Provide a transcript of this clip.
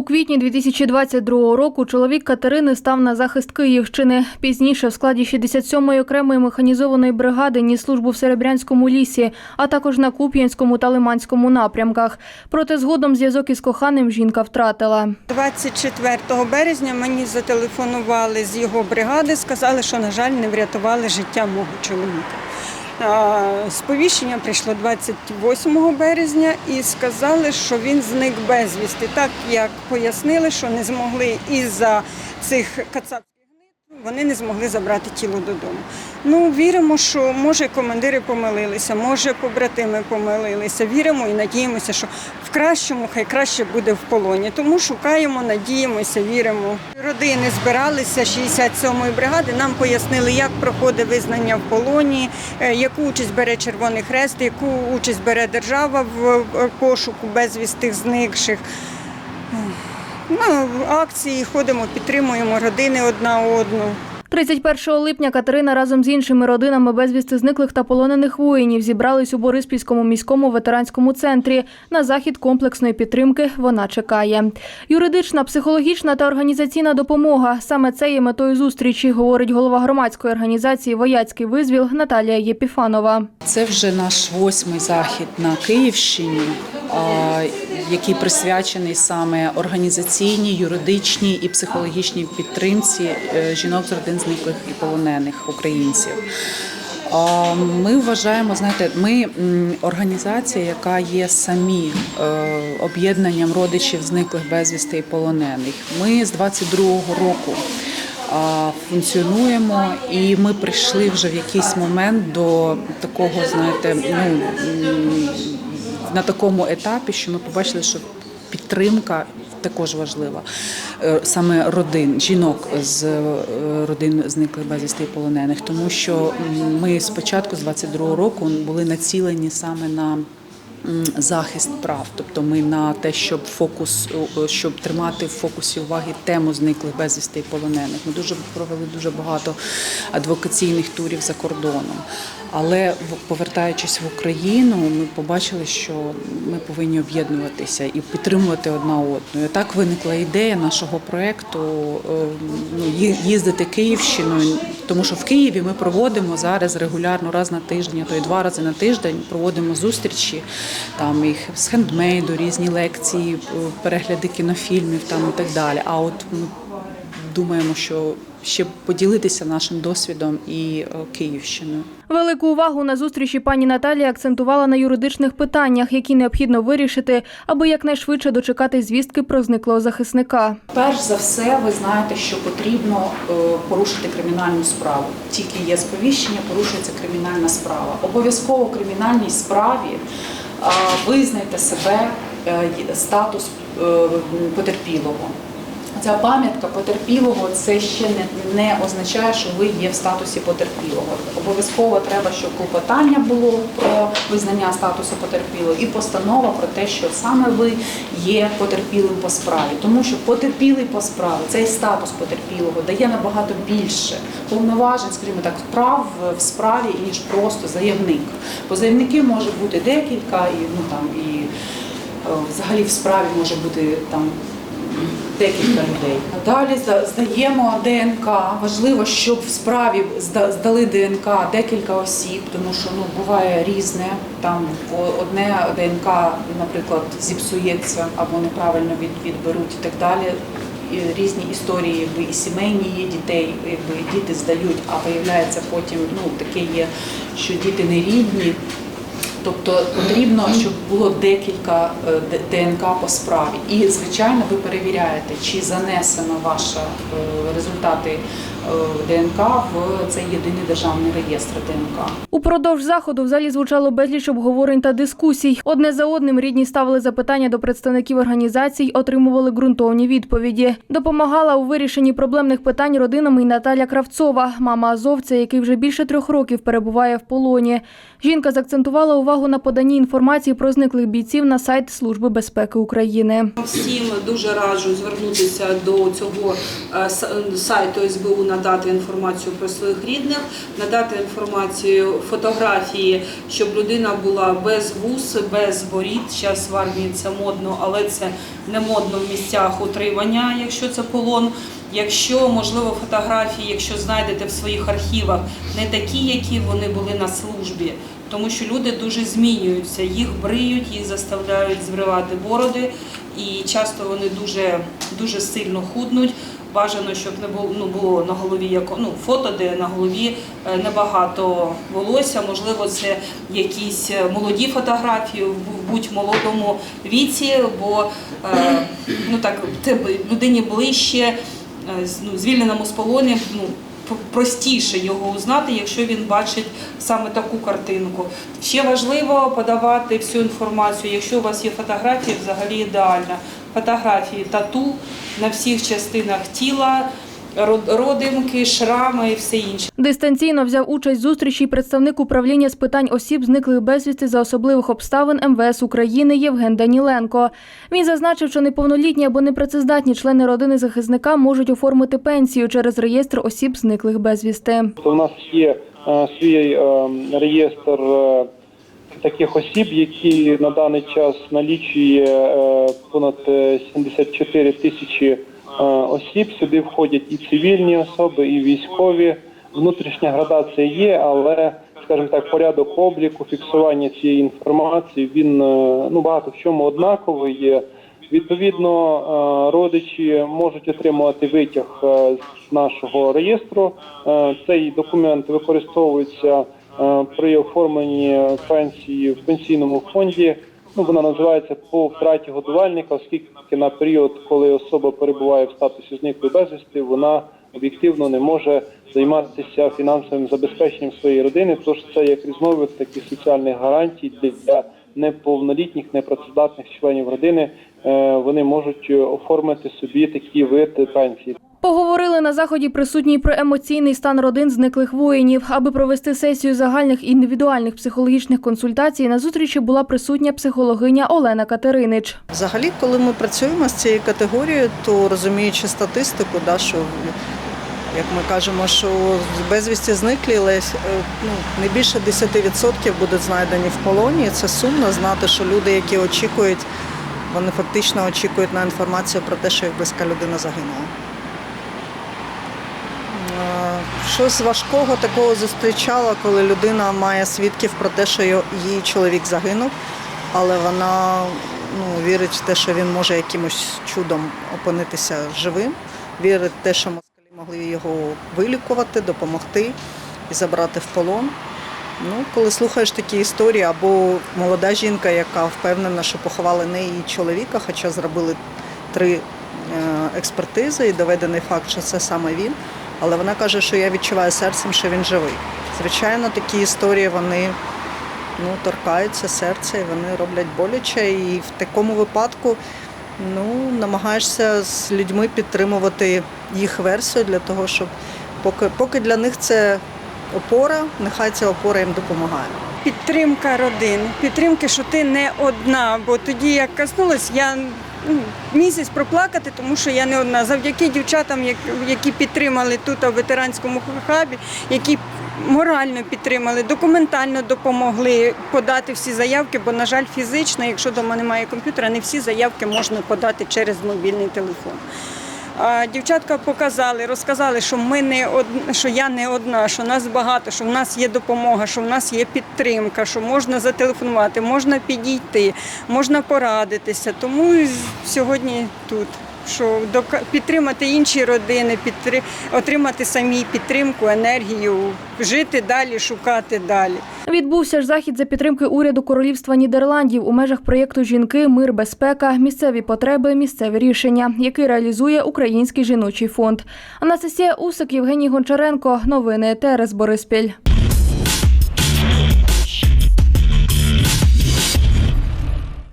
У квітні 2022 року чоловік Катерини став на захист Київщини. Пізніше в складі 67-ї окремої механізованої бригади ніс службу в Серебрянському лісі, а також на Куп'янському та Лиманському напрямках. Проте згодом зв'язок із коханим жінка втратила. 24 березня мені зателефонували з його бригади, сказали, що, на жаль, не врятували життя мого чоловіка. Сповіщення прийшло 28 березня і сказали, що він зник безвісти. Так як пояснили, що не змогли із-за цих кацапських гнид, вони не змогли забрати тіло додому. Ну, віримо, що може командири помилилися, може побратими помилилися. Віримо і надіємося, що в кращому хай краще буде в полоні. Тому шукаємо, надіємося, віримо. Родини збиралися 67-ї бригади. Нам пояснили, як проходить визнання в полоні, е, яку участь бере Червоний Хрест, яку участь бере держава в пошуку безвістих зникших. Ну, акції ходимо, підтримуємо родини одна одну. 31 липня Катерина разом з іншими родинами безвісти зниклих та полонених воїнів зібрались у Бориспільському міському ветеранському центрі. На захід комплексної підтримки вона чекає. Юридична, психологічна та організаційна допомога саме це є метою зустрічі, говорить голова громадської організації Вояцький визвіл Наталія Єпіфанова. Це вже наш восьмий захід на Київщині, який присвячений саме організаційній, юридичній і психологічній підтримці е, жінок з родин зниклих і полонених українців. Ми вважаємо, знаєте, ми організація, яка є самі е, об'єднанням родичів зниклих безвісти і полонених. Ми з 22-го року функціонуємо, і ми прийшли вже в якийсь момент до такого, знаєте, ну на такому етапі, що ми побачили, що підтримка. Також важлива Е, саме родин, жінок з е, родин зниклих безвісти полонених, тому що ми спочатку з 22-го року були націлені саме на захист прав, тобто ми на те, щоб фокус, щоб тримати в фокусі уваги тему зниклих безвісти полонених. Ми дуже провели дуже багато адвокаційних турів за кордоном. Але повертаючись в Україну, ми побачили, що ми повинні об'єднуватися і підтримувати одна одну. І так виникла ідея нашого проєкту е, ну, їздити Київщиною, тому що в Києві ми проводимо зараз регулярно раз на тиждень, а то й два рази на тиждень проводимо зустрічі там їх з хендмейду, різні лекції, е, перегляди кінофільмів там і так далі. А от ми думаємо, що ще поділитися нашим досвідом і е, Київщиною. Велику увагу на зустрічі пані Наталія акцентувала на юридичних питаннях, які необхідно вирішити, аби якнайшвидше дочекати звістки про зниклого захисника. Перш за все, ви знаєте, що потрібно е, порушити кримінальну справу. Тільки є сповіщення, порушується кримінальна справа. Обов'язково в кримінальній справі визнайте себе е, статус е, потерпілого. Ця пам'ятка потерпілого це ще не, не означає, що ви є в статусі потерпілого. Обов'язково треба, щоб клопотання було про визнання статусу потерпілого і постанова про те, що саме ви є потерпілим по справі. Тому що потерпілий по справі, цей статус потерпілого дає набагато більше повноважень, скажімо так, прав в справі, ніж просто заявник. Бо заявників може бути декілька, і ну там і е, взагалі в справі може бути там декілька людей. Далі зда- здаємо ДНК. Важливо, щоб в справі зда- здали ДНК декілька осіб, тому що ну буває різне. Там одне ДНК, наприклад, зіпсується або неправильно від, відберуть і так далі. Різні історії, якби і сімейні є дітей, якби діти здають, а виявляється потім ну таке є, що діти не рідні. Тобто потрібно, щоб було декілька е, ДНК по справі. І, звичайно, ви перевіряєте, чи занесено ваші е, результати ДНК в цей єдиний державний реєстр ДНК. Упродовж заходу в залі звучало безліч обговорень та дискусій. Одне за одним рідні ставили запитання до представників організацій, отримували ґрунтовні відповіді. Допомагала у вирішенні проблемних питань родинам і Наталя Кравцова, мама азовця, який вже більше трьох років перебуває в полоні. Жінка заакцентувала увагу на поданні інформації про зниклих бійців на сайт Служби безпеки України. Всім дуже раджу звернутися до цього е, сайту СБУ на надати інформацію про своїх рідних, надати інформацію, фотографії, щоб людина була без вуз, без борід. Зараз в армії це модно, але це не модно в місцях утримання, якщо це полон. Якщо можливо фотографії, якщо знайдете в своїх архівах, не такі, які вони були на службі, тому що люди дуже змінюються, їх бриють, їх заставляють зривати бороди, і часто вони дуже дуже сильно худнуть. Бажано, щоб не було ну було на голові як ну фото, де на голові е, небагато волосся. Можливо, це якісь е, молоді фотографії в будь-молодому віці, бо е, ну так людині ближче ну, звільненому з полону, ну, простіше його узнати, якщо він бачить саме таку картинку. Ще важливо подавати всю інформацію. Якщо у вас є фотографії, взагалі ідеально. Фотографії тату на всіх частинах тіла, род- родимки, шрами і все інше. Дистанційно взяв участь зустрічі представник управління з питань осіб, зниклих безвісти за особливих обставин МВС України Євген Даніленко. Він зазначив, що неповнолітні або непрацездатні члени родини захисника можуть оформити пенсію через реєстр осіб, зниклих безвісти. Тобто у нас є е, свій е, реєстр е, таких осіб, які на даний час налічує е, понад е, 74 тисячі е, осіб. Сюди входять і цивільні особи, і військові. Внутрішня градація є, але скажімо так, порядок обліку, фіксування цієї інформації він е, ну багато в чому однаковий є. Відповідно, е, родичі можуть отримувати витяг е, з нашого реєстру. Е, Цей документ використовується е, при оформленні пенсії в пенсійному фонді. Ну, вона називається по втраті годувальника, оскільки на період, коли особа перебуває в статусі зниклої безвісти, вона об'єктивно не може займатися фінансовим забезпеченням своєї родини. Тож це як різновид таких соціальних гарантій для неповнолітніх, непрацездатних членів родини. Е, Вони можуть оформити собі такі вид пенсії. Поговорили на заході присутні про емоційний стан родин зниклих воїнів. Аби провести сесію загальних і індивідуальних психологічних консультацій, на зустрічі була присутня психологиня Олена Катеринич. Взагалі, коли ми працюємо з цією категорією, то розуміючи статистику, да, що як ми кажемо, що безвісті зниклі, але е, ну, не більше 10% будуть знайдені в полоні. Це сумно знати, що люди, які очікують, вони фактично очікують на інформацію про те, що їх близька людина загинула. Щось важкого такого зустрічала, коли людина має свідків про те, що її чоловік загинув, але вона ну, вірить в те, що він може якимось чудом опинитися живим, вірить в те, що москалі могли його вилікувати, допомогти і забрати в полон. Ну, коли слухаєш такі історії, або молода жінка, яка впевнена, що поховали не її чоловіка, хоча зробили три е, експертизи і доведений факт, що це саме він. Але вона каже, що я відчуваю серцем, що він живий. Звичайно, такі історії вони ну, торкаються серця і вони роблять боляче. І в такому випадку ну, намагаєшся з людьми підтримувати їх версію для того, щоб поки, поки для них це опора, нехай ця опора їм допомагає. Підтримка родин, підтримки, що ти не одна. Бо тоді, як коснулась, я місяць проплакати, тому що я не одна. Завдяки дівчатам, які підтримали тут у ветеранському хабі, які морально підтримали, документально допомогли подати всі заявки, бо, на жаль, фізично, якщо вдома немає комп'ютера, не всі заявки можна подати через мобільний телефон. Дівчатка показали, розказали, що ми не од... що я не одна, що нас багато, що в нас є допомога, що в нас є підтримка, що можна зателефонувати, можна підійти, можна порадитися. Тому сьогодні тут. Що підтримати інші родини, підтри... отримати самі підтримку, енергію, жити далі, шукати далі. Відбувся ж захід за підтримки уряду Королівства Нідерландів у межах проєкту Жінки, мир, безпека, місцеві потреби, місцеві рішення, який реалізує Український жіночий фонд. Анастасія Усик, Євгеній Гончаренко. Новини ТРС Бориспіль.